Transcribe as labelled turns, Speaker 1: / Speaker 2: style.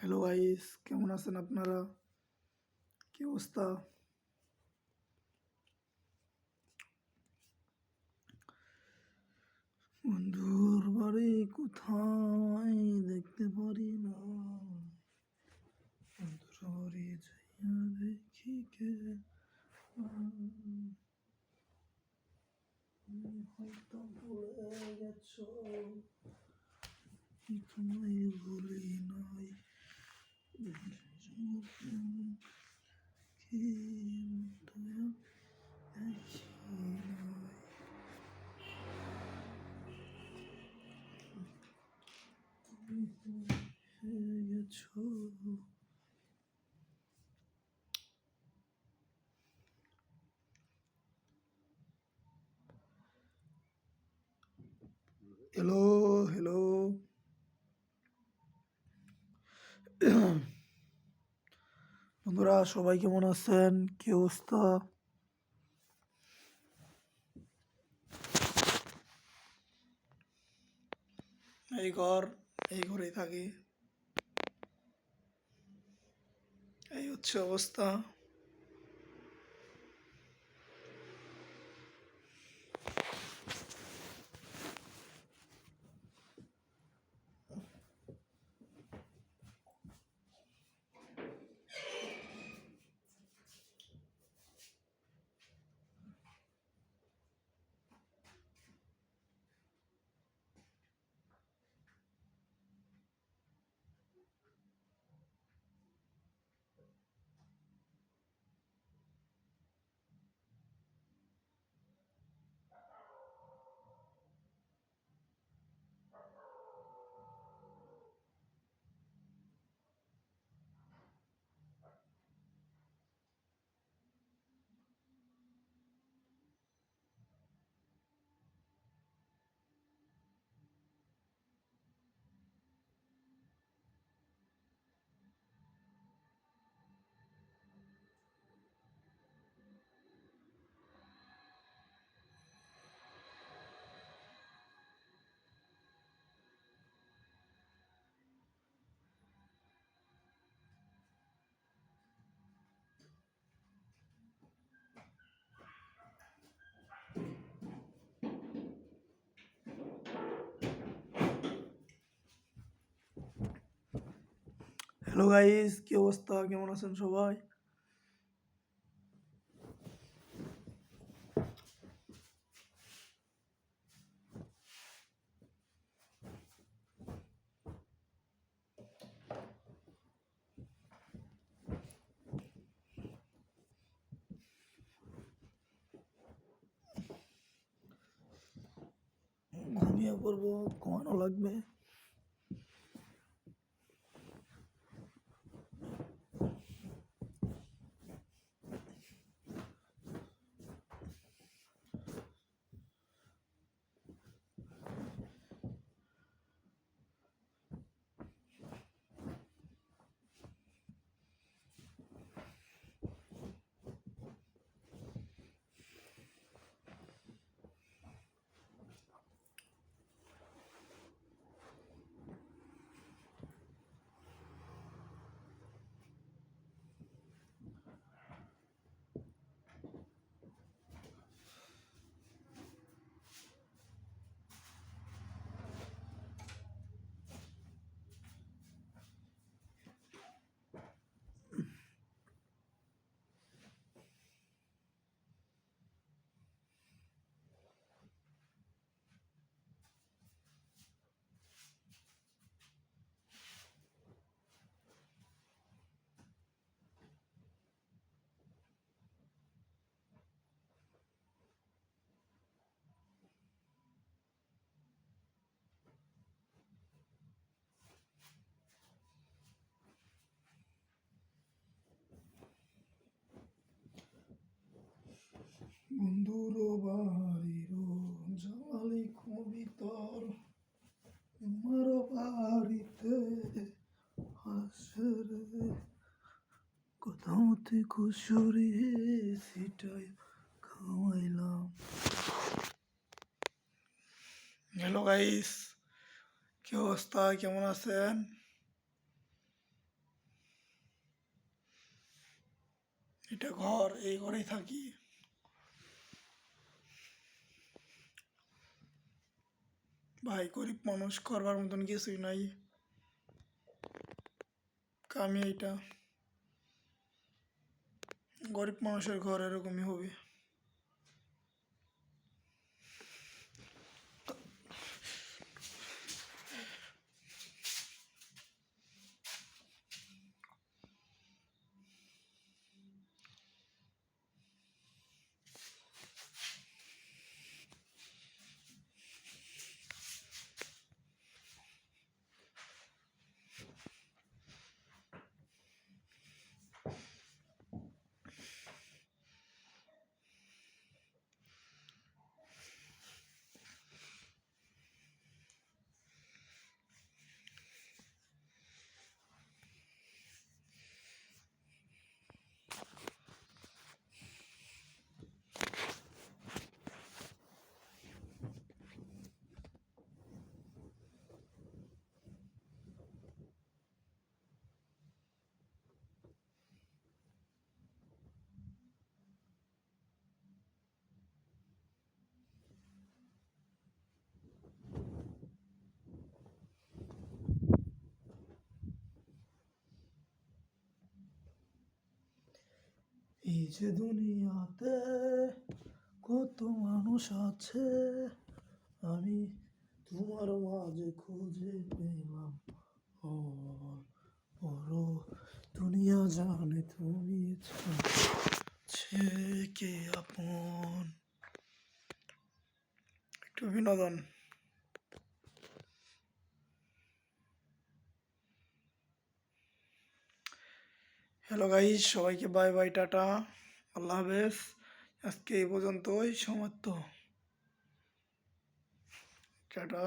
Speaker 1: Hello guys, কেমন আছেন আপনারা? কি অবস্থা? বন্ধুর বাড়ি কোথায় দেখতে পারি না। বন্ধুর বাড়ি যাইয়া দেখি কে হয়তো ভুলে গেছো। তোমায় ভুলি নাই কি দয়া দেখি নাই তুমি ভুলে গেছো হ্যালো হ্যালো বন্ধুরা সবাই কেমন আছেন? কি অবস্থা? এই ঘর এই ঘরেই থাকি। এই হচ্ছে অবস্থা। হ্যালো গাইস কি অবস্থা? কেমন আছেন সবাই? ঘুমিয়ে পড়ব ঘুমানো লাগবে। বন্ধুর বাড়ির জামালি কবিতর আমার বাড়িতে হাসের কথা মতে কুসুরি সেটাই খাওয়াইলাম। হ্যালো গাইস, কি অবস্থা? কেমন আছেন? এটা ঘর, এই ঘরেই থাকি। ভাই গরিব মানুষ করবার মতন কিছুই নাই। কামি এটা গরিব মানুষের ঘর এরকমই হবে। এই যে দুনিয়াতে কত মানুষ আছে, আমি তোমার মাঝে খুঁজে পেলাম ও বড় দুনিয়া জানে তুমি আপন? একটু বিনোদন। হ্যালো গাইস সবাইকে বাই বাই টাটা। আল্লাহ হাফেজ। আজকে এই পর্যন্তই সমাপ্ত। টাটা।